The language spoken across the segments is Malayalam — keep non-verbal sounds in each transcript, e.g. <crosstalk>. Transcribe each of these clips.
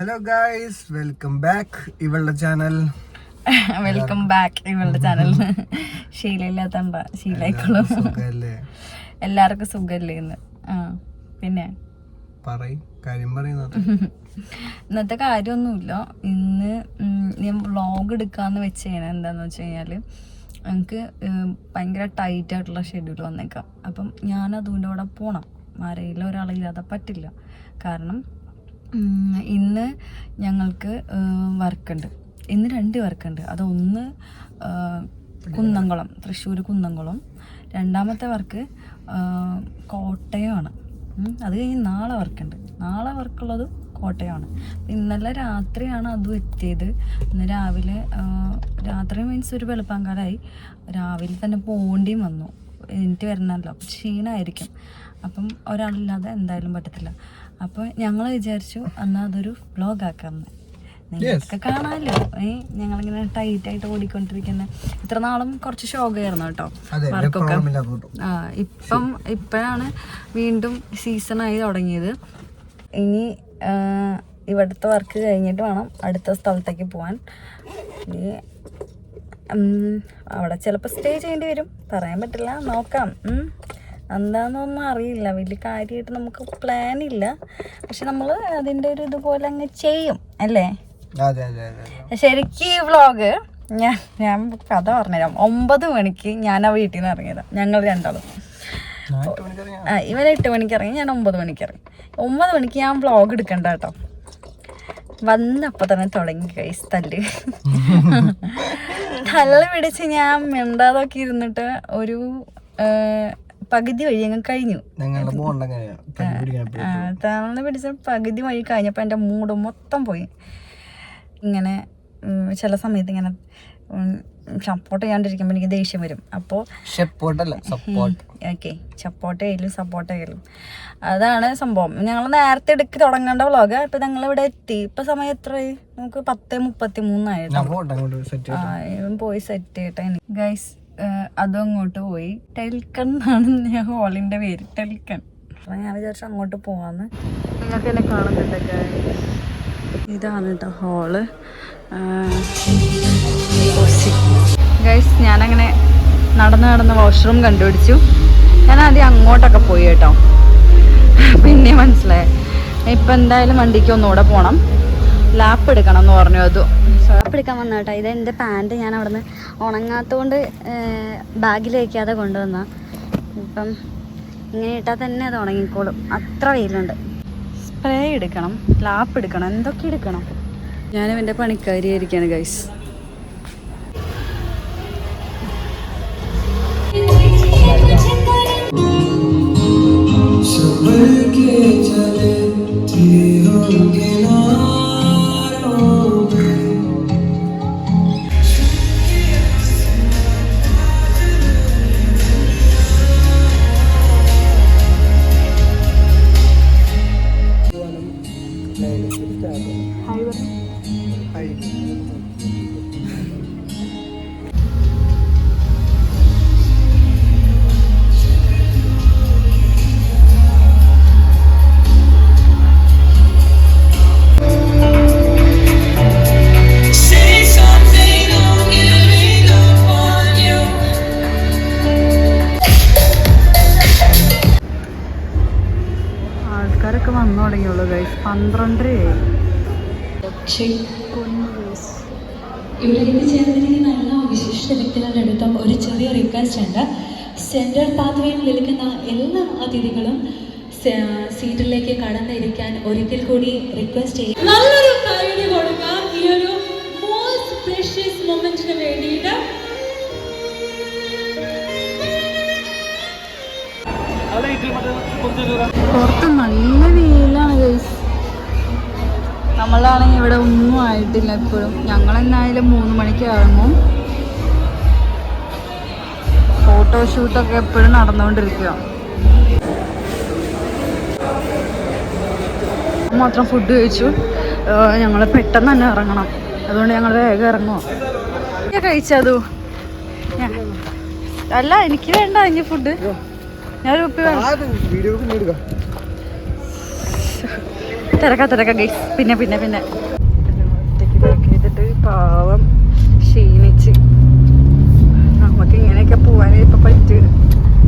ഹലോ ഗായ്സ് വെൽക്കം ബാക്ക് ഇവളുടെ ചാനൽ വെൽക്കം ബാക്ക് ഇവളുടെ ചാനൽ ശീലയില്ലാത്തണ്ട ശീലായിക്കോളും എല്ലാവർക്കും സുഖല്ലേ? ഇന്ന്? ആ പിന്നെ? <laughs> ഇന്നത്തെ. കാര്യമൊന്നുമില്ല. ഇന്ന് ഞാൻ വ്ളോഗ് എടുക്കാന്ന് വെച്ച് കഴിഞ്ഞാൽ എന്താന്ന് വെച്ച് കഴിഞ്ഞാൽ എനിക്ക് ഭയങ്കര ടൈറ്റ് ആയിട്ടുള്ള ഷെഡ്യൂൾ വന്നേക്കാം. അപ്പം ഞാൻ അതുകൊണ്ട് അവിടെ പോകണം ആരെങ്കിലും ഒരാളില്ലാതെ പറ്റില്ല. കാരണം ഇന്ന് ഞങ്ങൾക്ക് വർക്കുണ്ട്. ഇന്ന് രണ്ട് വർക്കുണ്ട്. അതൊന്ന് കുന്നംകുളം തൃശ്ശൂർ കുന്നംകുളം. രണ്ടാമത്തെ വർക്ക് കോട്ടയമാണ്. അത് കഴിഞ്ഞ് നാളെ വർക്കുണ്ട്. നാളെ വർക്കുള്ളത് കോട്ടയമാണ്. ഇന്നലെ രാത്രിയാണ് അതും എത്തിയത്. ഇന്ന് രാവിലെ രാത്രി മീൻസ് ഒരു വെളുപ്പാങ്കാലായി. രാവിലെ തന്നെ പോകേണ്ടിയും വന്നു. എനിക്ക് വരണമല്ലോ. ക്ഷീണമായിരിക്കും അപ്പം ഒരാളില്ലാതെ എന്തായാലും പറ്റത്തില്ല. അപ്പോൾ ഞങ്ങൾ വിചാരിച്ചു എന്നാൽ അതൊരു വ്ലോഗ് ആക്കാമെന്ന് നിങ്ങൾക്ക് കാണാമല്ലോ. ഏ ഞങ്ങളിങ്ങനെ ടൈറ്റ് ആയിട്ട് ഓടിക്കൊണ്ടിരിക്കുന്ന. ഇത്ര നാളും കുറച്ച് ഷോകായിരുന്നു കേട്ടോ. വർക്കൊക്കെ ആ ഇപ്പം ഇപ്പോഴാണ് വീണ്ടും സീസണായി തുടങ്ങിയത്. ഇനി ഇവിടുത്തെ വർക്ക് കഴിഞ്ഞിട്ട് വേണം അടുത്ത സ്ഥലത്തേക്ക് പോകാൻ ഇനി അവിടെ ചിലപ്പോൾ സ്റ്റേ ചെയ്യേണ്ടി വരും. പറയാൻ പറ്റില്ല. നോക്കാം. എന്താണെന്നൊന്നും അറിയില്ല. വലിയ കാര്യമായിട്ട് നമുക്ക് പ്ലാൻ ഇല്ല. പക്ഷെ നമ്മൾ അതിന്റെ ഒരു ഇതുപോലെ അങ്ങ് ചെയ്യും അല്ലേ. ശരിക്കും ഈ വ്ളോഗ് ഞാൻ ഞാൻ കഥ പറഞ്ഞുതരാം. ഒമ്പത് മണിക്ക് ഞാൻ ആ വീട്ടിൽ നിന്ന് ഇറങ്ങിയതാണ് ഞങ്ങൾ രണ്ടാളും ഇവൻ എട്ട് മണിക്ക് ഇറങ്ങി ഞാൻ ഒമ്പത് മണിക്ക് ഇറങ്ങി. ഒമ്പത് മണിക്ക് ഞാൻ വ്ളോഗ് എടുക്കണ്ട കേട്ടോ. വന്നപ്പോൾ തന്നെ തുടങ്ങി കൈസ് തല്ല്. തല്ല് പിടിച്ച് ഞാൻ മിണ്ടാതൊക്കെ ഇരുന്നിട്ട് ഒരു പകുതി വഴി ഞങ്ങൾ കഴിഞ്ഞു. എപ്പഴും. പിടിച്ച പകുതി വഴി കഴിഞ്ഞപ്പോൾ എന്റെ മൂഡ് മൊത്തം പോയി. ഇങ്ങനെ ചില സമയത്ത് ഇങ്ങനെ സപ്പോർട്ട് ചെയ്യാണ്ടിരിക്കുമ്പോൾ എനിക്ക് ദേഷ്യം വരും. അപ്പോൾ ഓക്കെ സപ്പോർട്ട് ചെയ്യലും സപ്പോർട്ട് ചെയ്യലും. അതാണ് സംഭവം. ഞങ്ങൾ നേരത്തെ എടുക്ക് തുടങ്ങേണ്ട വ്ളോഗ് ഇപ്പം ഞങ്ങൾ ഇവിടെ എത്തി. ഇപ്പം സമയം എത്രയായി നമുക്ക് പത്ത് മുപ്പത്തി മൂന്നായിരുന്നു പോയി സെറ്റ് ചെയ്യട്ടെ ഗൈസ് അതും അങ്ങോട്ട് പോയി. ടെൽക്കൺ എന്നാണ് ഞാൻ ഹോളിന്റെ പേര് ടെൽക്കൺ. അപ്പൊ ഞാൻ വിചാരിച്ചു അങ്ങോട്ട് പോവാന്ന്. നിങ്ങൾക്ക് എന്നെ കാണുന്നുണ്ടൊക്കെ. ഇതാണ് കേട്ടോ ഹോൾ. ഗൈസ് ഞാനങ്ങനെ നടന്ന് നടന്ന് വാഷ്റൂം കണ്ടുപിടിച്ചു. ഞാൻ ആദ്യം അങ്ങോട്ടൊക്കെ പോയി കേട്ടോ. പിന്നെ മനസ്സിലായി. ഇപ്പം എന്തായാലും വണ്ടിക്ക് ഒന്നുകൂടെ പോകണം ലാപ്പ് എടുക്കണം എന്ന് പറഞ്ഞു അത്. ലാപ്പ് എടുക്കാൻ വന്ന കേട്ടോ. ഇത് എന്റെ പാന്റ് ഞാൻ അവിടെ നിന്ന് ഉണങ്ങാത്തതുകൊണ്ട് ബാഗിൽ വയ്ക്കാതെ കൊണ്ടുവന്ന. ഇപ്പം ഇങ്ങനെ ഇട്ടാൽ തന്നെ അത് ഉണങ്ങിക്കോളും. അത്ര വെയിലുണ്ട്. സ്പ്രേ എടുക്കണം ലാപ്പ് എടുക്കണം എന്തൊക്കെ എടുക്കണം? ഞാനും എന്റെ പണിക്കാരിയായിരിക്കാണ് ഗൈസ് ആൾക്കാരൊക്കെ സെൻട്രൽ പാത്വേയിൽ നിൽക്കുന്ന എല്ലാ അതിഥികളും സീറ്റിലേക്ക് കടന്നിരിക്കാൻ ഒരിക്കൽ കൂടി റിക്വസ്റ്റ് ചെയ്യും നല്ലൊരു കൈഡി കൊടുക്കാം ഈ ഒരു മോസ്റ്റ് പ്രഷ്യസ് മൊമെന്റിന് വേണ്ടിയിട്ട്. പുറത്ത് നല്ല വെയിലാണ് ഗൈസ് നമ്മളാണെങ്കിൽ ഇവിടെ ഒന്നും ആയിട്ടില്ല എപ്പോഴും. ഞങ്ങൾ എന്തായാലും മൂന്ന് മണിക്ക് ഇറങ്ങും. ഫോട്ടോഷൂട്ടൊക്കെ എപ്പോഴും നടന്നുകൊണ്ടിരിക്കുക. മാത്രം ഫുഡ് കഴിച്ചു. ഞങ്ങൾ പെട്ടെന്ന് തന്നെ ഇറങ്ങണം. അതുകൊണ്ട് ഞങ്ങൾ വേഗം ഇറങ്ങുമോ കഴിച്ചതു അല്ല എനിക്ക് വേണ്ട ഇനി ഫുഡ് ഞാൻ ഒരു ഉപ്പി തിരക്ക തിരക്ക ഗൈസ് പിന്നെ പിന്നെ പിന്നെ ഒറ്റയ്ക്ക് പാക്ക് ചെയ്തിട്ട് പാവം ക്ഷീണിച്ച് നമുക്ക് ഇങ്ങനെയൊക്കെ പോവാൻ ഇപ്പൊ പറ്റൂ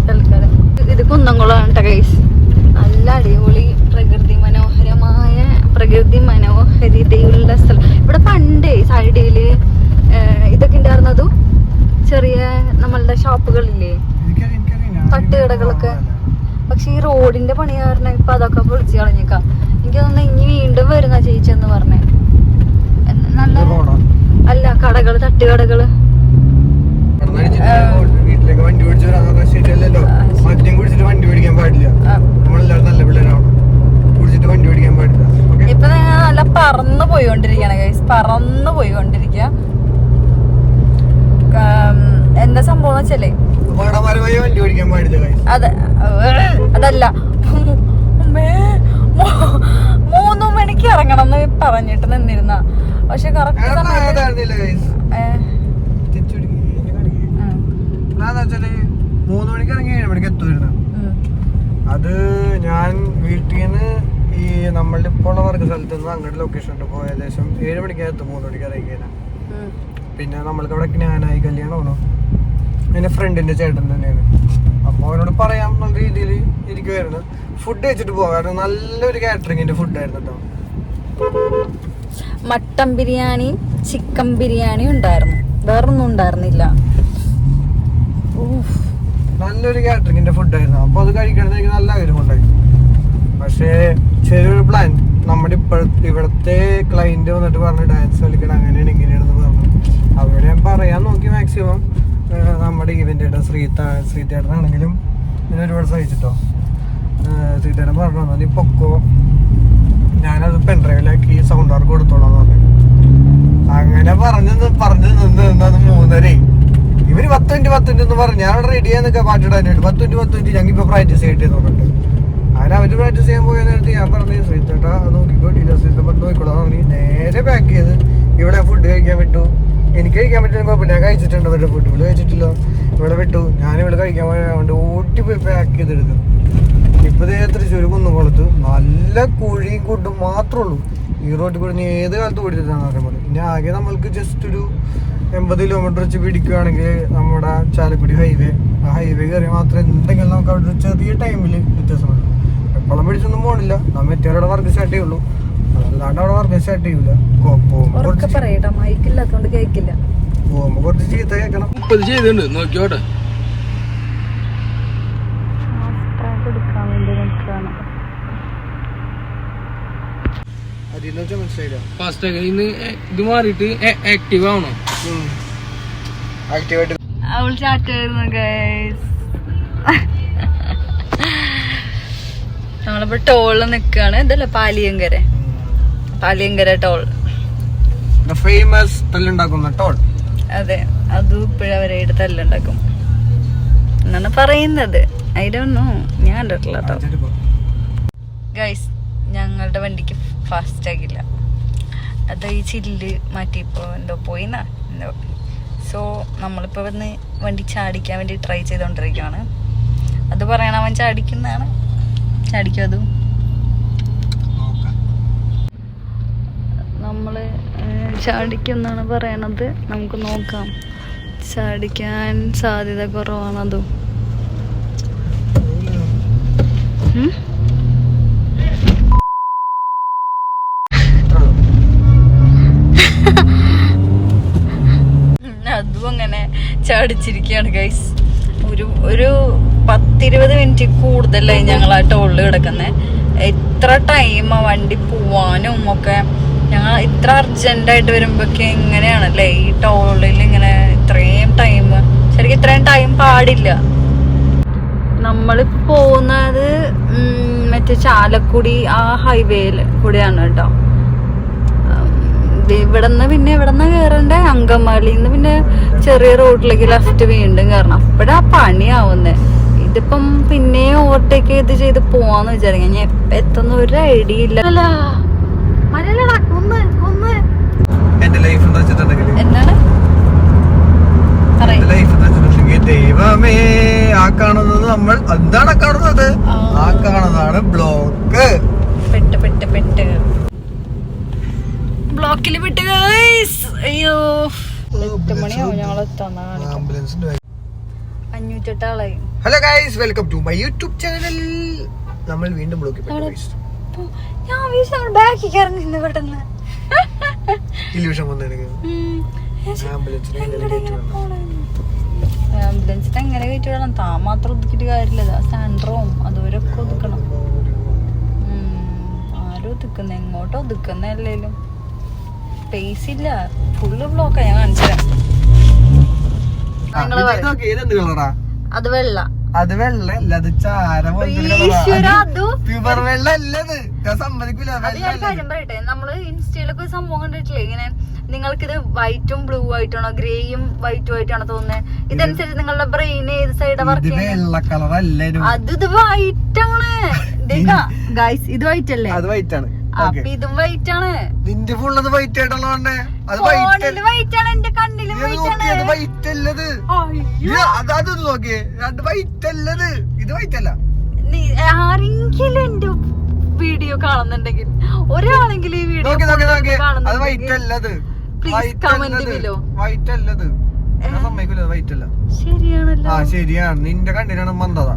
തൽക്കാലം ഇത് കുന്നംകുളമാണ് കേട്ടോ ഗൈസ് നല്ല അടിപൊളി പ്രകൃതി മനോഹരമായ പ്രകൃതി മനോഹരിതയുള്ള സ്ഥലം. ഇവിടെ പണ്ടേ സൈഡിൽ ഇതൊക്കെ ഉണ്ടായിരുന്നതും ചെറിയ നമ്മളുടെ ഷോപ്പുകളില്ലേ? എനിക്കറിയാം, എനിക്കറിയാം. ഞാൻ തട്ടുകടകളൊക്കെ. പക്ഷെ ഈ റോഡിന്റെ പണി കാരണം ഇപ്പൊ അതൊക്കെ പൊളിച്ചു കളഞ്ഞേക്കാം. എനിക്ക് തോന്നുന്നു ഇനി വീണ്ടും വരുന്ന ചേച്ചെന്ന് പറഞ്ഞേ. എന്ന- നല്ല റോഡാ. അല്ല കടകൾ തട്ടുകടകൾ. വീട്ടിലേക്ക് വണ്ടി ഓടിച്ചു ശരിയല്ലല്ലോ. മദ്യം കുടിച്ചിട്ട് വണ്ടി ഓടിക്കാൻ പാടില്ല. നമ്മളെല്ലാവരും നല്ല പിള്ളേരാണ് വണ്ടി ഓടിക്കാൻ പാടില്ല ഇപ്പൊ നല്ല പറന്ന് പോയിക്കൊണ്ടിരിക്കുകയാണ് ഗൈസ് പറന്ന് പോയിക്കൊണ്ടിരിക്കുക എന്താ സംഭവം വെച്ചല്ലേ അപകടപരമായി വണ്ടി ഓടിക്കാൻ പാടില്ല. അത് അതല്ല. മൂന്ന് മണിക്ക് ഇറങ്ങണം എന്ന് പറഞ്ഞിട്ട് നിന്നിരുന്ന. പക്ഷെ കറക്റ്റ് മൂന്ന് മണിക്ക് ഇറങ്ങി ഏഴ് മണിക്ക് എത്തുമായിരുന്നു അത് ഞാൻ വീട്ടിൽ നിന്ന് ഈ നമ്മളുടെ ഇപ്പോൾ വർക്ക് സ്ഥലത്ത് നിന്ന് അങ്ങോട്ട് ലൊക്കേഷൻ ഉണ്ട് ഇപ്പോൾ ഏകദേശം ഏഴ് മണിക്ക് എത്തും മൂന്ന് മണിക്ക് ഇറങ്ങിയാൽ. പിന്നെ നമ്മൾക്ക് ഇവിടെ ജ്ഞാനായി കല്യാണമാണോ എന്റെ ഫ്രണ്ടിന്റെ ചേട്ടൻ തന്നെയാണ്. അപ്പോൾ അവനോട് പറയാം നല്ല രീതിയിൽ ഇരിക്കുമായിരുന്നു ഫുഡ് കഴിച്ചിട്ട് പോകാം കാരണം നല്ലൊരു കാറ്ററിങ്ങിന്റെ ഫുഡായിരുന്നു കേട്ടോ മട്ടൻ ബിരിയാണി ചിക്കൻ ബിരിയാണി ഉണ്ടായിരുന്നു. വേറൊന്നും ഉണ്ടായിരുന്നില്ല. നല്ലൊരു കാറ്ററിങ്ങിന്റെ ഫുഡായിരുന്നു അപ്പോൾ അത് കഴിക്കണമെന്ന് എനിക്ക് നല്ല ആഗ്രഹമുണ്ടായി പക്ഷേ ചെറിയൊരു പ്ലാൻ നമ്മുടെ ഇപ്പോഴത്തെ ഇവിടുത്തെ ക്ലൈന്റ് വന്നിട്ട് പറഞ്ഞു ഡാൻസ് കളിക്കണം അങ്ങനെയാണ് ഇങ്ങനെയാണെന്ന് പറഞ്ഞു. അവരോട് ഞാൻ പറയാൻ നോക്കി മാക്സിമം നമ്മുടെ ഇവന്റ് ശ്രീത ശ്രീതേട്ടനാണെങ്കിലും ഇതിന് ഒരുപാട് സഹിച്ചിട്ടോ. ശ്രീതേട്ടൻ പറഞ്ഞു "എന്നാ നീ പൊക്കോ. ഞാനത് പെൺഡ്രൈവിലാക്കി സൗണ്ട് വർക്ക് കൊടുത്തോളാം പറഞ്ഞു. അങ്ങനെ പറഞ്ഞു പറഞ്ഞു നിന്ന് നിന്നത് മൂന്നര. ഇവർ പത്ത് മിനിറ്റ് പത്ത് മിനിറ്റ് എന്ന് പറഞ്ഞു. ഞാൻ റെഡി നിൽക്കുക പാട്ടിടാനായിട്ട്. പത്ത് മിനിറ്റ് പത്ത് മിനിറ്റ് ഞങ്ങൾ ഇപ്പൊ പ്രാക്ടീസ് ചെയ്തിട്ട് നോക്കട്ടെ അങ്ങനെ അവർ പ്രാക്ടീസ് ചെയ്യാൻ പോയ നേരത്ത് ഞാൻ പറഞ്ഞു ശ്രീത്തേട്ടാ നോക്കിക്കോ ഡീലർ പണ്ട് നോക്കിക്കോളാം പറഞ്ഞു നേരെ പാക്ക് ചെയ്ത് ഇവിടെ ഫുഡ് കഴിക്കാൻ വിട്ടു. എനിക്ക് കഴിക്കാൻ പറ്റുന്ന കുഴപ്പമില്ല ഞാൻ കഴിച്ചിട്ടുണ്ട് അവരുടെ ഫുഡ് ഇവിടെ കഴിച്ചിട്ടില്ല. ഇവിടെ വിട്ടു. ഞാൻ ഇവിടെ കഴിക്കാൻ പോയതുകൊണ്ട് ഓട്ടി പോയി പാക്ക് ചെയ്തെടുക്കും ഇപ്പൊ ദേ തൃശ്ശൂർ കുന്നുകുളത്ത് നല്ല കുഴിയും കൊണ്ടും മാത്രമേ ഉള്ളൂ. ഈ റോഡിൽ കൂടി നീ ഏത് കാലത്ത് ഓടിച്ചിട്ടാണ് അറിയാൻ പോലെ പിന്നെ ആകെ നമ്മൾക്ക് ജസ്റ്റ് ഒരു എൺപത് കിലോമീറ്റർ വെച്ച് പിടിക്കുകയാണെങ്കിൽ നമ്മുടെ ചാലക്കുടി ഹൈവേ ആ ഹൈവേ കയറി മാത്രം എന്തെങ്കിലും നമുക്ക് അവിടെ ചെറിയ ടൈമിൽ വ്യത്യാസമുള്ളൂ എപ്പോഴും പിടിച്ചൊന്നും പോകണില്ല നമ്മ മറ്റേ വർക്ക് സ്റ്റാർട്ട് ചെയ്യുള്ളൂ. അല്ലാണ്ട് അവിടെ വർക്ക് സ്റ്റാർട്ട് ചെയ്യൂല. പോകുമ്പോ കുറച്ച് ചീത്ത കേൾക്കണം മുപ്പത് ചെയ്തിട്ടുണ്ട്. നോക്കിയോട്ടെ ഇത് മാറിയിട്ട് ആക്റ്റീവ് ആവണോ? ആക്ടിവായിട്ട് അവൾ ചാറ്റായിരുന്നു ഗൈസ് നമ്മളിപ്പോ ടോളിൽ നിക്കാണ്. ഇതല്ല പാലിയങ്കര. പാലിയങ്കര ടോൾ ഫേമസ് തല്ലുണ്ടാക്കുന്ന ടോൾ അതെ. അതും ഇപ്പോഴും അവരുടെ തല്ലുണ്ടാക്കും. എന്നാണ് പറയുന്നത്. ഐ ഡോണ്ട് നോ ഞാൻ കണ്ടിട്ടില്ല കേട്ടോ ഗൈസ് ഞങ്ങളുടെ വണ്ടിക്ക് ഫാസ്റ്റ് ആകില്ല. അത് ഈ ചില്ല് മാറ്റിയപ്പോൾ എന്തോ പോയിന്നാ? എന്തോ. സോ നമ്മളിപ്പോൾ വന്ന് വണ്ടി ചാടിക്കാൻ വേണ്ടി ട്രൈ ചെയ്തുകൊണ്ടിരിക്കുകയാണ് അത് പറയണവൻ ചാടിക്കുന്നതാണ്. ചാടിക്കും അതും? നമ്മൾ ചാടിക്കുന്നാണ് പറയണത്. നമുക്ക് നോക്കാം. ചാടിക്കാൻ സാധ്യത കുറവാണതും? അതും. അങ്ങനെ ചാടിച്ചിരിക്കുകയാണ് ഗൈസ് ഒരു ഒരു പത്തിരുപത് മിനിറ്റ് കൂടുതലായി ഞങ്ങൾ ആ ടോളിൽ കിടക്കുന്നത് എത്ര ടൈമാ വണ്ടി പോവാനും ഒക്കെ. ഞങ്ങൾ ഇത്ര അർജന്റായിട്ട് വരുമ്പോഴൊക്കെ എങ്ങനെയാണല്ലേ ഈ ടോളിൽ ഇങ്ങനെ ഇത്രയും ടൈം ശരിക്കും ഇത്രയും ടൈം പാടില്ല. നമ്മളിപ്പോൾ പോകുന്നത് മറ്റേ ചാലക്കുടി ആ ഹൈവേയിൽ കൂടെയാണ് കേട്ടോ. ഇവിടെ നിന്ന് പിന്നെ ഇവിടെ നിന്ന് കയറേണ്ട അങ്കമാലിന്ന് പിന്നെ ചെറിയ റോഡിലേക്ക് ലെഫ്റ്റ് വീണ്ടും കയറണം അപ്പോഴാ പണിയാവുന്നേ. ഇതിപ്പം പിന്നെ ഓവർടേക്ക് ചെയ്ത് ചെയ്ത് പോവാന്ന് വിചാരിക്കാം. ഞാൻ എപ്പ എത്തുന്ന ഒരു ഐഡിയ ഇല്ല. ദൈവമേ ആ കാണുന്നത് നമ്മൾ എന്താണ് ആ കാണുന്നത്? ആ. ആ കാണുന്നതാണ് ബ്ലോക്ക് പെട്ട് പെട്ട് പെട്ട്. ബ്ലോക്കിൽ വിട്ട്. അയ്യോ. എട്ട് മണിയാവും ഞങ്ങൾ അഞ്ഞൂറ്റെട്ടാളായി hello guys welcome to my YouTube channel നമ്മൾ വീണ്ടും ബ്ലോക്കിൽ ഞാൻ വീശ് നമ്മൾ ബാക്കിൽ ഇറങ്ങി നിന്ന് പെട്ടെന്ന്. ഇല്യൂഷൻ ആംബുലൻസിനെ എങ്ങനെ കയറ്റി വിടണം? താൻ മാത്രം ഒതുക്കിട്ട് കാര്യമില്ല. സെൻട്രവും അതുവരൊക്കെ ഒതുക്കണം. ആരും ഒതുക്കുന്ന എങ്ങോട്ടോ ഒതുക്കുന്ന അല്ലേലും. സ്പേസ് ഇല്ല. ഫുള്ള് ബ്ലോക്കാ ഞാൻ കാണിച്ചുതരാം. ആ, ഇതെന്ത് കളറാ? അത് വെള്ള. അത് വെള്ളല്ല അത് ചാര. പ്യുവർ ഞാൻ സമ്മതിക്കില്ല കാര്യം പറയട്ടെ നമ്മൾ ഇൻസ്റ്റയിലൊക്കെ സംഭവം കണ്ടിട്ടില്ലേ? ഇങ്ങനെ നിങ്ങൾക്ക് ഇത് വൈറ്റും ബ്ലൂ ആയിട്ടാണോ ഗ്രേയും വൈറ്റും ആയിട്ടാണോ തോന്നുന്നത് ഇതനുസരിച്ച് നിങ്ങളുടെ ബ്രെയിൻ ഏത് സൈഡാ വർക്ക് അത് ഇത് വൈറ്റ് ആണ്. ഗൈസ് ഇത് വൈറ്റ് അല്ലേ? അത് വൈറ്റ് ആണ്. അപ്പൊ ഇതും വൈറ്റ് ആണ്. നിന്റെ ഫുള്ളത് വൈറ്റ് ആയിട്ടുള്ളതുകൊണ്ട് അത് വൈറ്റ് അല്ലത് അത് നോക്കിയേ രണ്ട് വൈറ്റ് അല്ലത് ഇത് വൈറ്റ് അല്ല നീ- ആരെങ്കിലും എന്റെ വീഡിയോ കാണുന്നുണ്ടെങ്കിൽ ഒരാളെങ്കിലും ഈ വീഡിയോ നോക്കി നോക്കി നോക്കി. അത് വൈറ്റ് അല്ലത് Please comment below. വൈറ്റ് അല്ലത് ഞാൻ സമ്മതിക്കില്ല വൈറ്റ് അല്ല ശരിയാണല്ലോ. ആ ശരിയാണ്. നിന്റെ കണ്ണിനാണ് മന്ദത.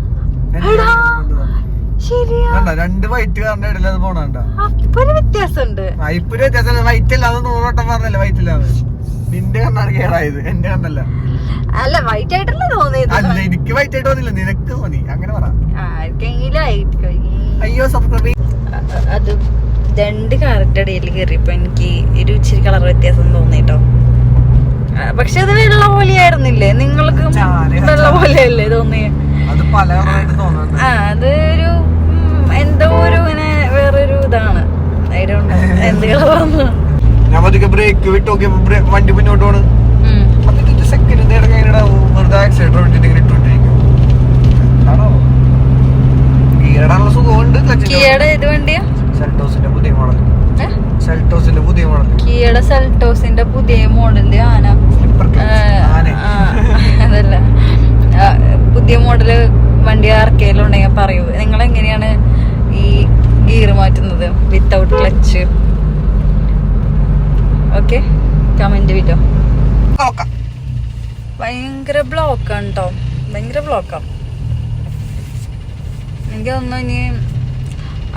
കണ്ട രണ്ട് വൈറ്റ് കാറിന്റെ ഇടയിൽ അത് പോണണ്ട അപ്പൊ വ്യത്യാസമുണ്ട്. ഇപ്പൊ വ്യത്യാസം വൈറ്റ് അല്ല അത് നൂറ് പറഞ്ഞല്ലേ വൈറ്റ് ഇല്ലാതെ നിന്റെ കണ്ണാണ് കേടായത് എന്റെ കണ്ണല്ല. അല്ല വൈറ്റ് ആയിട്ടല്ല തോന്നിയത്? അല്ല എനിക്ക് വൈറ്റ് ആയിട്ട് തോന്നില്ല നിനക്ക് തോന്നി. അങ്ങനെ പറ. അയ്യോ സബ്സ്ക്രൈബ് അത് രണ്ട് കാറിന്റെ ഇടയിൽ കയറിയപ്പോ എനിക്ക് ഒരു ഇച്ചിരി കളർ വ്യത്യാസം തോന്നിട്ടോ പക്ഷെ അത് വെള്ള പോലെയായിരുന്നില്ലേ? നിങ്ങൾക്ക് വെള്ള പോലെയല്ലേ തോന്നിയ? അത് പല ആ അതൊരു ഉം, എന്തോ ഒരു ഇങ്ങനെ വേറൊരു ഇതാണ് I don't know. എന്ത് കളറാന്ന് ഞാൻ ബ്രേക്ക് വിട്ട് നോക്കി വണ്ടി മുന്നോട്ട് പോണ്. പതിനഞ്ച് സെക്കൻഡ് നേരം ഇങ്ങനെ വെറുതെ ആക്സിഡന്റ് വിട്ടിട്ട് ഇങ്ങനെ ഇട്ടോണ്ടിരിക്കും ആണോ ഗീറിടാനുള്ള സുഖമുണ്ട് സെൽട്ടോസിന്റെ പുതിയ മോഡൽ? സെൽട്ടോസിന്റെ പുതിയ മോഡൽ കിയയുടെ സെൽട്ടോസിന്റെ പുതിയ മോഡൽ ആന. അതല്ല. പുതിയ മോഡൽ വണ്ടി ആർക്കെങ്കിലും ഉണ്ടെങ്കിൽ പറയൂ. നിങ്ങൾ എങ്ങനെയാണ് ഈ ഗിയർ മാറ്റുന്നത്? വിത്തൗട്ട് ക്ലച്ച് ഓക്കെ കമന്റ് വിട്ടോ നോക്കാം ഭയങ്കര ബ്ലോക്കാണ് കേട്ടോ ഭയങ്കര ബ്ലോക്കാണ് എനിക്ക് തോന്നുന്നു ഇനി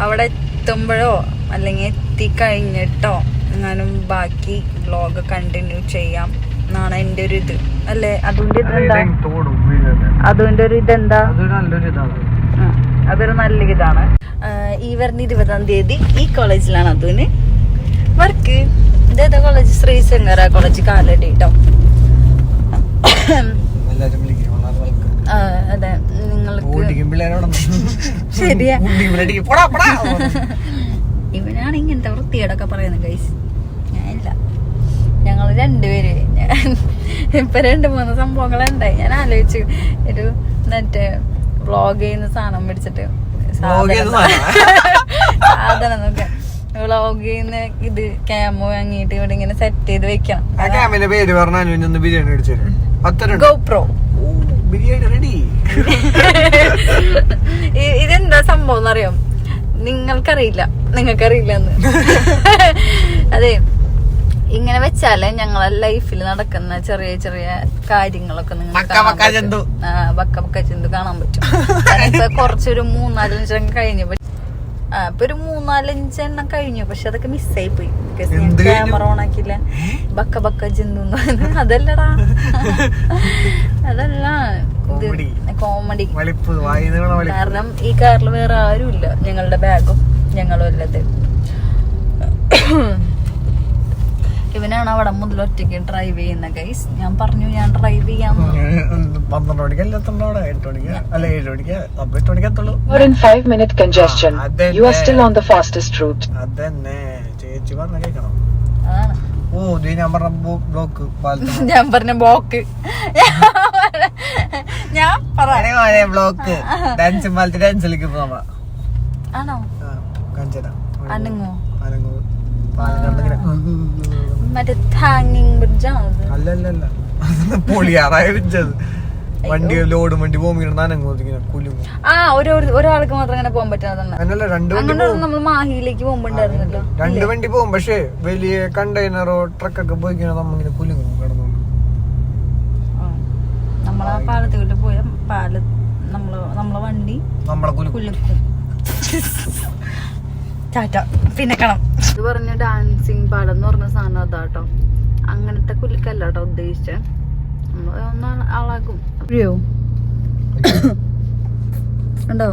അവിടെ എത്തുമ്പോഴോ അല്ലെങ്കിൽ എത്തിക്കഴിഞ്ഞിട്ടോ എങ്ങാനും ബാക്കി ബ്ലോഗ് കണ്ടിന്യൂ ചെയ്യാം എന്നാണ് എന്റെ ഒരു ഇത്. അല്ലേ? അതുകൊണ്ട് ഇതെന്താ. അതുകൊണ്ട് ഒരു ഇതെന്താ. അതൊരു നല്ല ഇതാണ്. ഈ വരുന്ന ഇരുപതാം തീയതി ഈ കോളേജിലാണ് അതുവിന് വർക്ക് ഇതേതാ കോളേജ് ശ്രീ ശങ്കര കോളേജ് കാലടി കേട്ടോ അതെ. നിങ്ങൾക്ക് ശരിയാ. ഇവനാണ് ഇങ്ങനത്തെ വൃത്തിയോടൊക്കെ പറയുന്നത് ഗൈസ് ഞാനില്ല. ഞങ്ങൾ രണ്ടുപേര്. ഞാൻ ഇപ്പൊ രണ്ട് മൂന്ന് സംഭവങ്ങളുണ്ടായി. ഞാൻ ആലോചിച്ചു. ഒരു മറ്റേ വ്ളോഗ് ചെയ്യുന്ന സാധനം മേടിച്ചിട്ട് സാധനം <laughs> നോക്കെ. വ്ളോഗ് ചെയ്യുന്ന ഇത് ക്യാമോ വാങ്ങിയിട്ട് ഇവിടെ ഇങ്ങനെ സെറ്റ് ചെയ്ത് വെക്കണം ആ ക്യാമിന്റെ പേര് പറഞ്ഞാലും ബിരിയാണി അടിച്ചു ഗോപ്രോ ബിരിയാണി റെഡി <laughs> ഇതെന്താ സംഭവം എന്നറിയോ? നിങ്ങൾക്കറിയില്ല. നിങ്ങൾക്കറിയില്ല എന്ന് <laughs> അതെ. ഇങ്ങനെ വെച്ചാലേ ഞങ്ങളെ ലൈഫിൽ നടക്കുന്ന ചെറിയ ചെറിയ കാര്യങ്ങളൊക്കെ നിങ്ങൾക്ക് ബക്ക കാണാൻ ബക്ക ചെന്തു. കാണാൻ പറ്റും. കുറച്ചൊരു മൂന്നാൽ നിമിഷം കഴിഞ്ഞപ്പോ ഇപ്പൊ ഒരു മൂന്നാലഞ്ചെണ്ണം കഴിഞ്ഞു. പക്ഷെ അതൊക്കെ മിസ്സായി പോയി. ഞാൻ ക്യാമറ ഓൺ ആക്കിയില്ല. ബക്ക ബക്ക ജന്തു. അതല്ലടാ. അതല്ല. കോമഡി കാരണം ഈ കാറിൽ വേറെ ആരുമില്ല. ഞങ്ങളുടെ ബാഗും ഞങ്ങളും അല്ലത് ഇവനാണ് അവിടെ മുതൽ ഒറ്റയ്ക്ക് ഡ്രൈവ് ചെയ്യുന്ന ഗൈസ് ഞാൻ പറഞ്ഞു ഞാൻ ഡ്രൈവ് ചെയ്യാൻ പന്ത്രണ്ട് മണിക്ക് അല്ല എത്തണ്ട അവിടെ? എട്ട് മണിക്ക്? അല്ല ഏഴ് മണിക്ക്? അപ്പൊ എട്ട് മണിക്ക് എത്തുള്ളൂ. We're in 5 minute congestion. Then You are there. still on the fastest route. അതന്നെ. ചേച്ചി പറഞ്ഞ കേക്കണം ഓ ഇത് ഞാൻ പറഞ്ഞ ബ്ലോക്ക് <laughs> ഞാൻ പറഞ്ഞ ബ്ലോക്ക് ഞാൻ പറഞ്ഞ ബ്ലോക്ക് ഡാൻസ് പാലത്ത് ഡാൻസിലേക്ക് പോവാ. ആണോ? കഞ്ചന. അനങ്ങോ. പാലക്കാട് മറ്റേ ഹാങ്ങിങ് ബ്രിഡ്ജാണോ അല്ലല്ലല്ല. <laughs> പൊളിയാറായ വെച്ചത് വണ്ടി ലോഡ് വണ്ടി പോകുമ്പോ ഇങ്ങനെ കുലുങ്ങും. ആ ഒരു ഒരു- ഒരാൾക്ക് മാത്രം അങ്ങനെ പോകാൻ പറ്റാതെ രണ്ട് വണ്ടി പോകും. നമ്മൾ മാഹിയിലേക്ക് പോകുമ്പോണ്ടായിരുന്നല്ലോ. രണ്ട് വണ്ടി പോകും പക്ഷേ വലിയ കണ്ടെയ്നറോ ട്രക്കൊക്കെ പോയി കഴിഞ്ഞാൽ നമ്മളിങ്ങനെ കുലുങ്ങും കിടന്നു നമ്മളാ പാലത്തിൽ പോയ പാല നമ്മൾ നമ്മളെ വണ്ടി നമ്മളെ കുലുക്കും. <laughs> ടാറ്റ പിന്നെ കാണാം ഇത് പറഞ്ഞ ഡാൻസിങ് പാടം എന്ന് പറഞ്ഞ സാധനം അതാട്ടോ അങ്ങനത്തെ കുലുക്കല്ല കേട്ടോ ഉദ്ദേശിച്ച. നമ്മൾ ഒന്ന് ആളാക്കും. അറിയോ ഉണ്ടോ?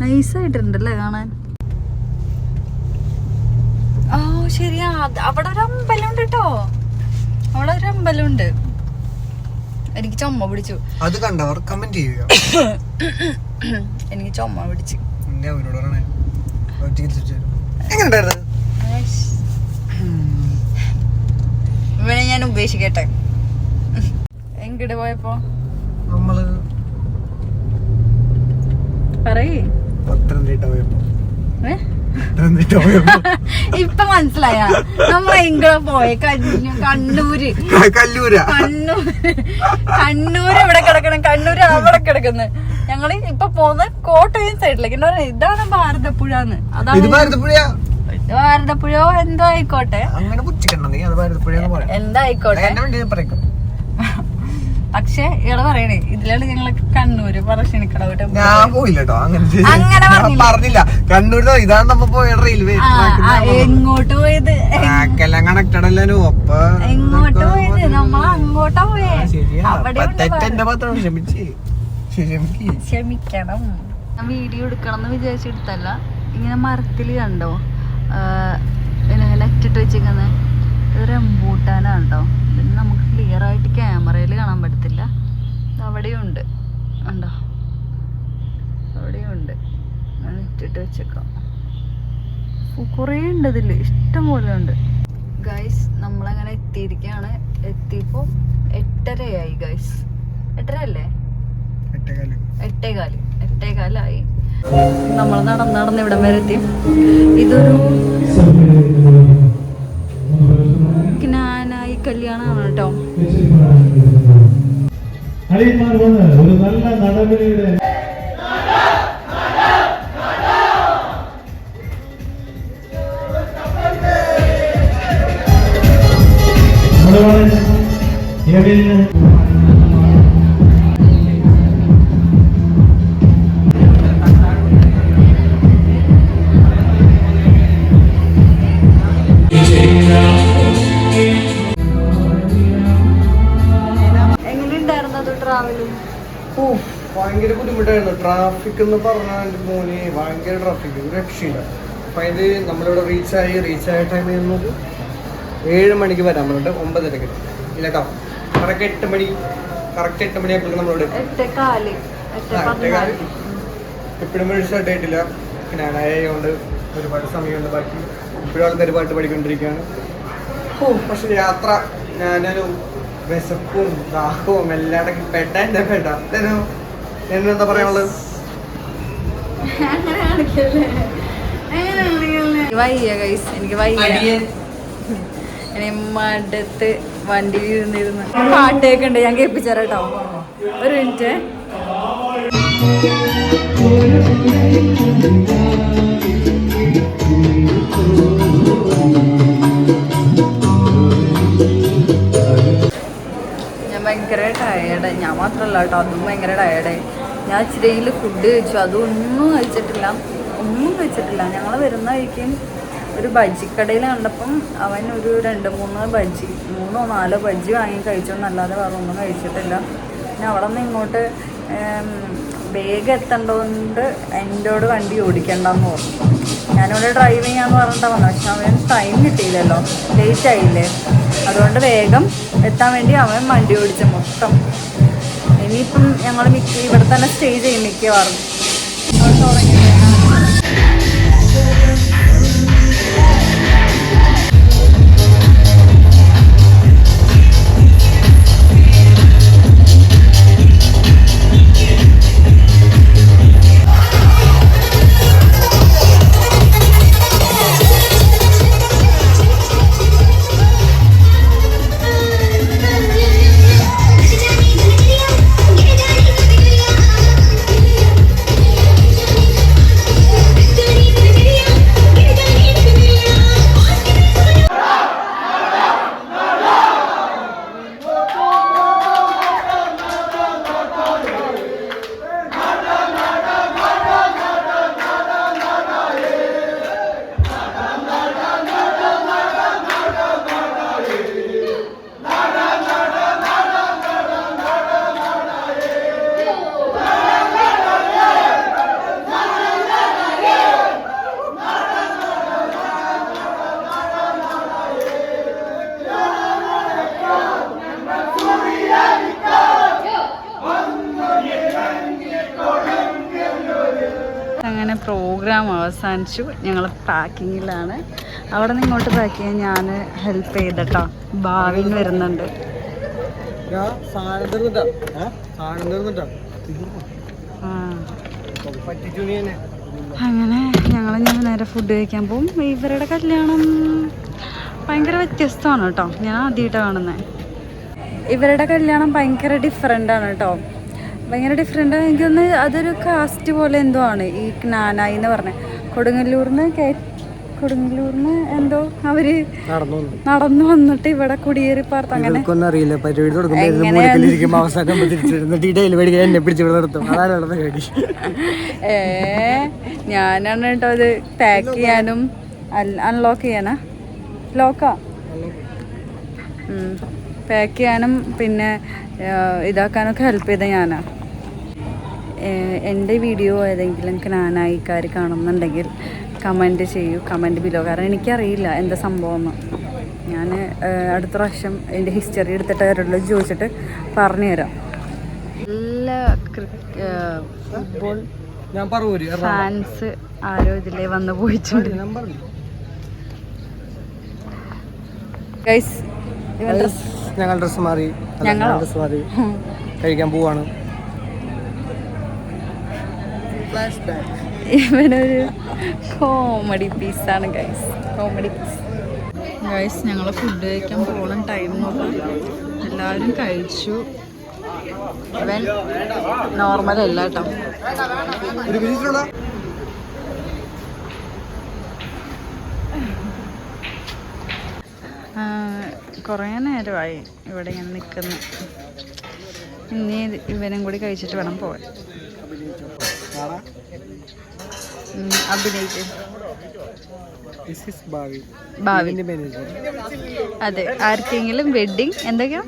നൈസായിട്ടുണ്ടല്ലേ കാണാൻ. ഓ ശരിയാ അവിടെ ഒരു അമ്പലം ഉണ്ട് കേട്ടോ അവിടെ ഒരു അമ്പലം ഉണ്ട് എനിക്ക് ചുമ പിടിച്ചു. അത് കണ്ടവർ കമന്റ് ചെയ്യുക എനിക്ക് ചുമ പിടിച്ചു. എന്നെ അവരോട് ചികിത്സിച്ചു തരും. എങ്ങനെയുണ്ടായിരുന്നു ഇവനെ ഞാൻ ഉപേക്ഷിക്കട്ടെ. എങ്കിട്ട് പോയപ്പോ? നമ്മൾ പറയേ. പത്തനംതിട്ട പോയപ്പോ. <laughs> ഇപ്പൊ മനസ്സിലായ. നമ്മൾ എങ്കിലും പോയ? കണ്ണൂര്. കണ്ണൂര്. കണ്ണൂര് ഇവിടെ കിടക്കണം. കണ്ണൂര് അവിടെ കിടക്കുന്നു. ഞങ്ങൾ ഇപ്പൊ പോകുന്നത് കോട്ടയം സൈഡിലേക്ക് എന്താ പറയാ ഇതാണ് ഭാരതപ്പുഴന്ന്. എന്ന് അതാണ് ഇത് ഭാരതപ്പുഴയോ? എന്തോ ആയിക്കോട്ടെ. എന്തായിക്കോട്ടെ പക്ഷെ ഇയാൾ പറയണേ ഇതിലാണ് ഞങ്ങൾ കണ്ണൂര് പറശ്ശിനിക്കടവിട്ട് ഞാൻ പോയില്ല കേട്ടോ അങ്ങനെ പറഞ്ഞില്ല. കണ്ണൂര് ഇതാണ് നമ്മ പോയ റെയിൽവേ എങ്ങോട്ട് പോയത്? കണക്റ്റഡ് അല്ലല്ലോ അപ്പൊ എങ്ങോട്ട് പോയത്? നമ്മൾ അങ്ങോട്ടാ പോയേ. തെറ്റെന്റെ പത്രം ക്ഷമിച്ച്. ക്ഷമിക്കണം. ഞാൻ വീഡിയോ എടുക്കണം എന്ന് വിചാരിച്ചെടുത്തല്ല ഇങ്ങനെ മരത്തിൽ കണ്ടോ? നെറ്റിട്ട് വെച്ചിരിക്കുന്നത്. ഇത് റംബൂട്ടാനാണ് കേട്ടോ ഇത് നമുക്ക് ക്ലിയർ ആയിട്ട് ക്യാമറയിൽ കാണാൻ പറ്റത്തില്ല. അവിടെയും അവിടെയുണ്ട്. ഉണ്ടോ അവിടെയുണ്ട്. നെറ്റിട്ട് വെച്ചേക്കാം. കുറേ ഉണ്ട് ഇതിൽ. ഇഷ്ടം പോലെ ഉണ്ട്. ഗൈസ് നമ്മളങ്ങനെ എത്തിയിരിക്കുകയാണ്. എത്തിയപ്പോൾ എട്ടരയായി ഗൈസ് എട്ടര അല്ലേ എട്ടേകാൽ. എട്ടേകാൽ. എട്ടേകാലായി. നമ്മൾ നടന്ന് നടന്ന് ഇവിടം വരെ എത്തി. ഇതൊരു ജ്ഞാനായി കല്യാണമാണ് കേട്ടോ. ഒരു നല്ല നടപടിയുടെ നമ്മുടെ ബുദ്ധിമുട്ടായിരുന്നു ട്രാഫിക് എന്ന് പറഞ്ഞാൽ എന്റെ മോനെ ഭയങ്കര ട്രാഫിക് ഒരു രക്ഷയില്ല. അപ്പൊ ഇത് നമ്മളിവിടെ റീച്ച് റീച്ചായ ടൈം എന്നത് ഏഴ് മണിക്ക് വരാൻ പറഞ്ഞിട്ട് ഒമ്പതരക്ക്. ഇല്ല കേട്ടോ കറക്റ്റ് എട്ട് മണി കറക്റ്റ് എട്ട് നമ്മളിവിടെ നമ്മളോട് എപ്പോഴും ഒരു ആയിട്ടില്ല. പിന്നെ ആയതുകൊണ്ട് ഒരുപാട് സമയമുണ്ട് ബാക്കി. ഇപ്പോഴും ആൾക്കാർ പാട്ട് പഠിക്കൊണ്ടിരിക്കുകയാണ് ഓ പക്ഷെ യാത്ര ഞാനൊരു വിശപ്പും ദാഹവും എല്ലായിടക്കും പെട്ട എന്റെ പെട്ട? എന്നെന്താ പറയാനുള്ളത്? എനിക്ക് വയ്യ ഗൈസ് എനിക്ക് വയ്യ. ഇനി മടുത്ത് വണ്ടിയിൽ ഇരുന്നിരുന്ന്. പാട്ടൊക്കെ ഉണ്ട് ഞാൻ കേൾപ്പിച്ചാരോ കേട്ടോ. ഒരു മിനിറ്റ്. ഞാൻ ഭയങ്കര ടയേർഡായി ഞാൻ മാത്രമല്ല കേട്ടോ അതും ഭയങ്കര ടയേർഡായി ഞാൻ ഇച്ചിരിയിൽ ഫുഡ് കഴിച്ചു. അതൊന്നും കഴിച്ചിട്ടില്ല. ഒന്നും കഴിച്ചിട്ടില്ല. ഞങ്ങൾ വരുന്ന വഴിക്കും ഒരു ബജ്ജിക്കടയിൽ കണ്ടപ്പം അവൻ ഒരു രണ്ട് മൂന്ന് ബജ്ജി മൂന്നോ നാലോ ബജ്ജി വാങ്ങി കഴിച്ചോന്നല്ലാതെ വേറെ ഒന്നും കഴിച്ചിട്ടില്ല. പിന്നെ അവിടെ നിന്ന് ഇങ്ങോട്ട് വേഗം എത്തേണ്ടതുകൊണ്ട് എന്റെയോട് വണ്ടി ഓടിക്കണ്ടെന്ന് പറഞ്ഞു. ഞാനിവിടെ ഡ്രൈവ് ചെയ്യാന്ന് പറഞ്ഞിട്ടാണ് വന്നു. പക്ഷെ അവൻ ടൈം കിട്ടിയില്ലല്ലോ. ലേറ്റ് ആയില്ലേ. അതുകൊണ്ട് വേഗം എത്താൻ വേണ്ടി അവൻ വണ്ടി ഓടിച്ച മൊത്തം. ഇനിയിപ്പം ഞങ്ങൾ മിക്ക ഇവിടെ തന്നെ സ്റ്റേ ചെയ്യും മിക്കവാറും. അവിടെ തുടങ്ങി പ്രോഗ്രാം അവസാനിച്ചു. ഞങ്ങൾ പാക്കിങ്ങിലാണ് അവിടെ നിന്ന് ഇങ്ങോട്ട് പാക്ക് ചെയ്യാൻ ഞാൻ ഹെൽപ്പ് ചെയ്തട്ടോ. ഭാവി വരുന്നുണ്ട്. അങ്ങനെ ഞങ്ങൾ ഞാൻ നേരെ ഫുഡ് കഴിക്കാൻ പോകും ഇവരുടെ കല്യാണം ഭയങ്കര വ്യത്യസ്തമാണ് കേട്ടോ. ഞാൻ ആദ്യമായിട്ടാണ് കാണുന്നത് ഇവരുടെ കല്യാണം ഭയങ്കര ഡിഫറെന്റ് ആണ് കേട്ടോ. ഭയങ്കര ഡിഫറെന്റ് എനിക്കൊന്ന് അതൊരു കാസ്റ്റ് പോലെ എന്തോ ആണ്. ഈ നാനായി എന്ന് പറഞ്ഞ. കൊടുങ്ങല്ലൂർന്ന് കേ കൊടുങ്ങല്ലൂർന്ന് എന്തോ അവർ നടന്നു വന്നു. നടന്നു വന്നിട്ട് ഇവിടെ കുടിയേറി പാർത്ത് അങ്ങനെ അറിയില്ല. പരിപാടി തുടങ്ങുമ്പോൾ അവസാനം എന്നെ പിടിച്ച് ഇവിടെ അതാണ് പരിപാടി. ഏ ഞാനാണ് കേട്ടോ അത് പാക്ക് ചെയ്യാനും അൺലോക്ക് ചെയ്യാനാ? ലോക്കാ പാക്ക് ചെയ്യാനും പിന്നെ ഇതാക്കാനൊക്കെ ഹെൽപ്പ് ചെയ്ത ഞാനാ. ഏഹ് എന്റെ വീഡിയോ ഏതെങ്കിലും ക്നാനായിക്കാർ കാണുന്നുണ്ടെങ്കിൽ കമന്റ് ചെയ്യൂ കമന്റ് ബിലോ കാരണം എനിക്കറിയില്ല എന്താ സംഭവം. എന്ന് ഞാൻ അടുത്ത പ്രാവശ്യം എന്റെ ഹിസ്റ്ററി എടുത്തിട്ട് അവരോട് ചോദിച്ചിട്ട് പറഞ്ഞുതരാം. എല്ലാ ഫുട്ബോൾ ഞാൻ പറവൂര് ഫാൻസ് ആരോ ഇതിലേ വന്ന് പോയിട്ടുണ്ട്. ഞങ്ങൾ ഇവൻ ഡ്രസ് ഞങ്ങൾ ഡ്രസ്സ് മാറി. ഞങ്ങൾ ഡ്രസ്സ് മാറി. കഴിക്കാൻ പോവാണ്. <laughs> ഇവനൊരു കോമഡി പീസാണ് ഗൈസ് കോമഡി പീസ് ഗൈസ് ഞങ്ങൾ ഫുഡ് കഴിക്കാൻ പോകണം ടൈം നോക്കാം എല്ലാവരും കഴിച്ചു. ഇവൻ നോർമൽ അല്ല കേട്ടോ. കുറേ നേരമായി ഇവിടെ ഇങ്ങനെ നിൽക്കുന്നു ഇനി ഇവനും കൂടി കഴിച്ചിട്ട് വേണം പോവാൻ. അതെ ആർക്കെങ്കിലും വെഡിങ് എന്തൊക്കെയാ?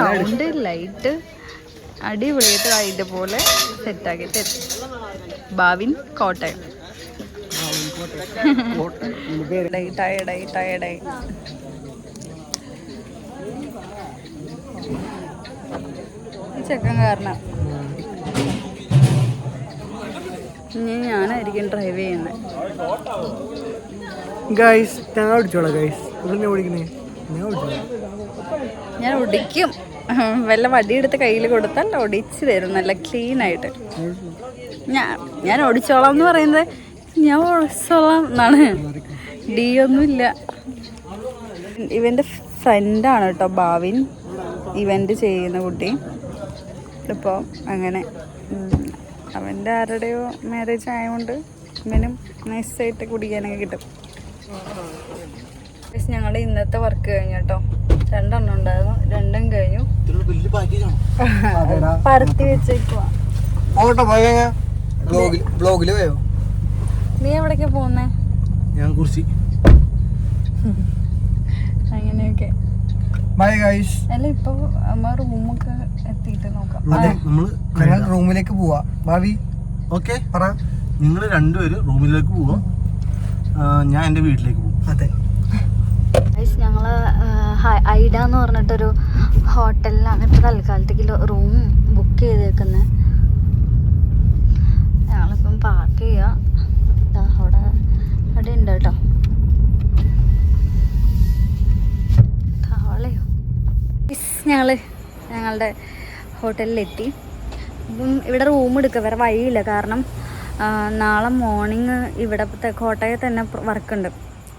സൗണ്ട് ലൈറ്റ് അടിപൊളിയായിട്ട് അതിന്റെ പോലെ സെറ്റാക്കി തരും ഭാവിൻ കോട്ടയം. ടയർഡായി <laughs> ചെക്കൻ കാരണം ഇനി ഞാനായിരിക്കും ഡ്രൈവ് ചെയ്യുന്നത്. ഗൈസ് ഞാൻ ഓടിച്ചോളാം ഗൈസ് ഇവിടെ ഓടിക്കണേ ഞാൻ ഓടിച്ചോളാം. ഞാൻ ഒടിക്കും വല്ല വടിയെടുത്ത് കയ്യിൽ കൊടുത്താൽ ഒടിച്ച് തരും നല്ല ക്ലീൻ ആയിട്ട്. ഞാൻ ഞാൻ ഓടിച്ചോളാം എന്ന് പറയുന്നത് ഞാൻ ഓടിച്ചോളാം എന്നാണ്. ഡി ഒന്നുമില്ല. ഇവന്റെ ഫ്രണ്ടാണ് കേട്ടോ ഭാവിൻ. ഇവന്റ് ചെയ്യുന്ന കുട്ടി. ഇപ്പോൾ അങ്ങനെ. അവന്റെ ആരുടെയോ മാരേജ് ആയതുകൊണ്ട് ഇവനും നൈസായിട്ട് കുടിക്കാനൊക്കെ കിട്ടും. ഞങ്ങളുടെ ഇന്നത്തെ വർക്ക് കഴിഞ്ഞു കേട്ടോ രണ്ടെണ്ണം ഉണ്ടായിരുന്നു. രണ്ടും കഴിഞ്ഞു. പരത്തി വെച്ചേക്കുവാ. നീ എവിടേക്കാ പോകുന്നേ ഞാൻ കുറിച്ച്. <laughs> അങ്ങനെയൊക്കെ. ബൈ ഗൈസ് അല്ല ഇപ്പൊ റൂമൊക്കെ എത്തിയിട്ട് നോക്കാം. അതെ നമ്മൾ ഞങ്ങൾ റൂമിലേക്ക് പോവാ. ഭാവി ഓക്കെ. പറ. നിങ്ങൾ രണ്ടുപേരും റൂമിലേക്ക് പോവാ? ഞാൻ എന്റെ വീട്ടിലേക്ക് പോകും അതെ. ഞങ്ങൾ ഐഡ എന്ന് പറഞ്ഞിട്ടൊരു ഹോട്ടലിലാണ് ഇപ്പോൾ തൽക്കാലത്തേക്ക് റൂം ബുക്ക് ചെയ്തേക്കുന്നത് ഞങ്ങളിപ്പം പാർക്ക് ചെയ്യുക ദാ അവിടെ അവിടെ ഉണ്ട് കേട്ടോ. ഞങ്ങൾ ഞങ്ങളുടെ ഹോട്ടലിലെത്തി. അപ്പം ഇവിടെ റൂം എടുക്കുക. വേറെ വഴിയില്ല. കാരണം നാളെ മോർണിംഗ് ഇവിടെ ത- കോട്ടയത്ത് തന്നെ വർക്കുണ്ട്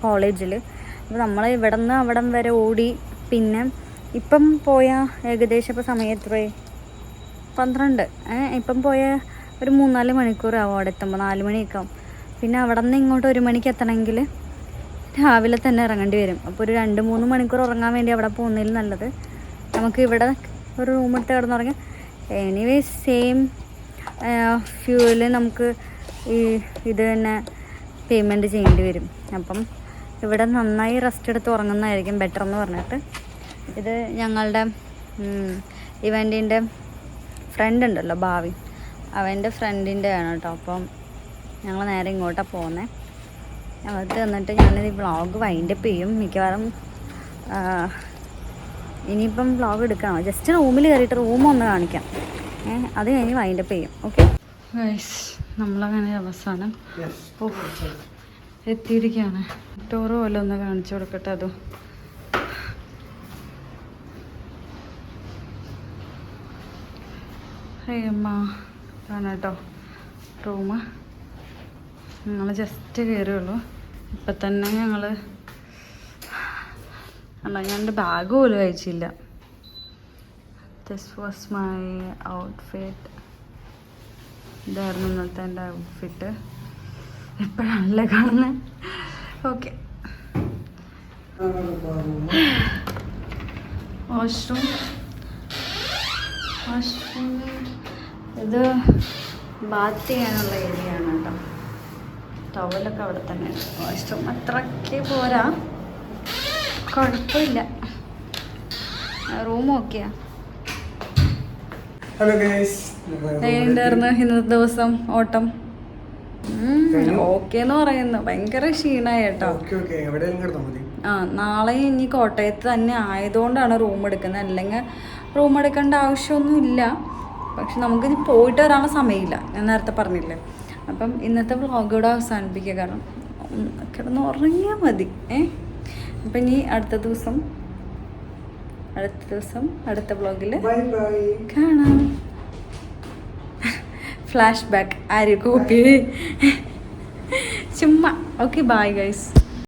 കോളേജിൽ അപ്പോൾ നമ്മൾ ഇവിടെ നിന്ന് അവിടം വരെ ഓടി പിന്നെ ഇപ്പം പോയ ഏകദേശം ഇപ്പോൾ സമയം എത്രയേ പന്ത്രണ്ട്. ഇപ്പം പോയ ഒരു മൂന്നാൽ മണിക്കൂറാവും അവിടെ എത്തുമ്പോൾ നാല് മണിയൊക്കെ ആവും. പിന്നെ അവിടെ നിന്ന് ഇങ്ങോട്ട് ഒരു മണിക്ക് എത്തണമെങ്കിൽ രാവിലെ തന്നെ ഇറങ്ങേണ്ടി വരും. അപ്പോൾ ഒരു രണ്ട് മൂന്ന് മണിക്കൂർ ഉറങ്ങാൻ വേണ്ടി അവിടെ പോകുന്നതിൽ നല്ലത്. നമുക്ക് ഇവിടെ ഒരു റൂം എടുത്ത് കിടന്നുറങ്ങി. എനിവേ സെയിം ഫ്യൂവൽ നമുക്ക് ഈ ഇത് തന്നെ പേയ്മെന്റ് ചെയ്യേണ്ടി വരും. അപ്പം ഇവിടെ നന്നായി റെസ്റ്റ് എടുത്ത് ഉറങ്ങുന്നതായിരിക്കും ബെറ്റർ എന്ന് പറഞ്ഞിട്ട്. ഇത് ഞങ്ങളുടെ ഇവന്റിന്റെ ഫ്രണ്ട് ഉണ്ടല്ലോ ഭാവി. അവന്റെ ഫ്രണ്ടിന്റെ ആണ് കേട്ടോ. അപ്പം ഞങ്ങൾ നേരെ ഇങ്ങോട്ടാണ് പോകുന്നത് അവിടുത്തെ വന്നിട്ട് ഞാനിത് വ്ളോഗ് വൈൻഡപ്പ് ചെയ്യും. മിക്കവാറും ഇനിയിപ്പം വ്ളോഗ് എടുക്കണം ജസ്റ്റ് റൂമിൽ കയറിയിട്ട് റൂം ഒന്ന് കാണിക്കാം. ഏഹ് അത് കഴിഞ്ഞ് വൈൻഡപ്പ് ചെയ്യും. ഓക്കെ നമ്മളങ്ങനെ അവസാനം ഓ എത്തിയിരിക്കുകയാണ് ടോറ് പോലെ ഒന്ന് കാണിച്ചു കൊടുക്കട്ടെ അതും? അയ്യമ്മ ഇതാണ് കേട്ടോ റൂമ് ഞങ്ങൾ ജസ്റ്റ് കയറിയുള്ളൂ ഇപ്പം തന്നെ ഞങ്ങൾ അല്ല ഞാൻ എന്റെ ബാഗ് പോലും അയച്ചില്ല ദിസ് വാസ് മൈ ഔട്ട്ഫിറ്റ് ഇതായിരുന്നു ഇന്നത്തെ എന്റെ ഔട്ട്ഫിറ്റ് എപ്പോഴാണല്ലേ കാണുന്നത് ഓക്കെ വാഷ്റൂം വാഷ്റൂം ഇത് ബാത്ത് ചെയ്യാനുള്ള ഏരിയ ആണ് കേട്ടോ. ടവലൊക്കെ അവിടെ തന്നെ. വാഷ്റൂം അത്രയ്ക്ക് പോരാ. കുഴപ്പമില്ല. റൂം ഓക്കെയാ. ഹലോ ഇന്നത്തെ ദിവസം ഓട്ടം? ഓക്കെ എന്ന് പറയുന്നു. ഭയങ്കര ക്ഷീണായി കേട്ടോ. ആ നാളെ ഇനി കോട്ടയത്ത് തന്നെ ആയതുകൊണ്ടാണ് റൂം എടുക്കുന്നത്. അല്ലെങ്കിൽ റൂം എടുക്കേണ്ട ആവശ്യമൊന്നുമില്ല. പക്ഷെ നമുക്ക് ഇനി പോയിട്ട് വരാനുള്ള സമയമില്ല. ഞാൻ നേരത്തെ പറഞ്ഞില്ലേ. അപ്പം ഇന്നത്തെ വ്ളോഗ് ഇവിടെ അവസാനിപ്പിക്കുക. കാരണം കിടന്ന് ഉറങ്ങിയാൽ മതി. ഏ? അപ്പം ഇനി അടുത്ത ദിവസം അടുത്ത ദിവസം അടുത്ത ബ്ലോഗിൽ കാണാം. ഫ്ലാഷ് ബാക്ക് ആര് കോപ്പി ചുമ്മാ. Okay bye guys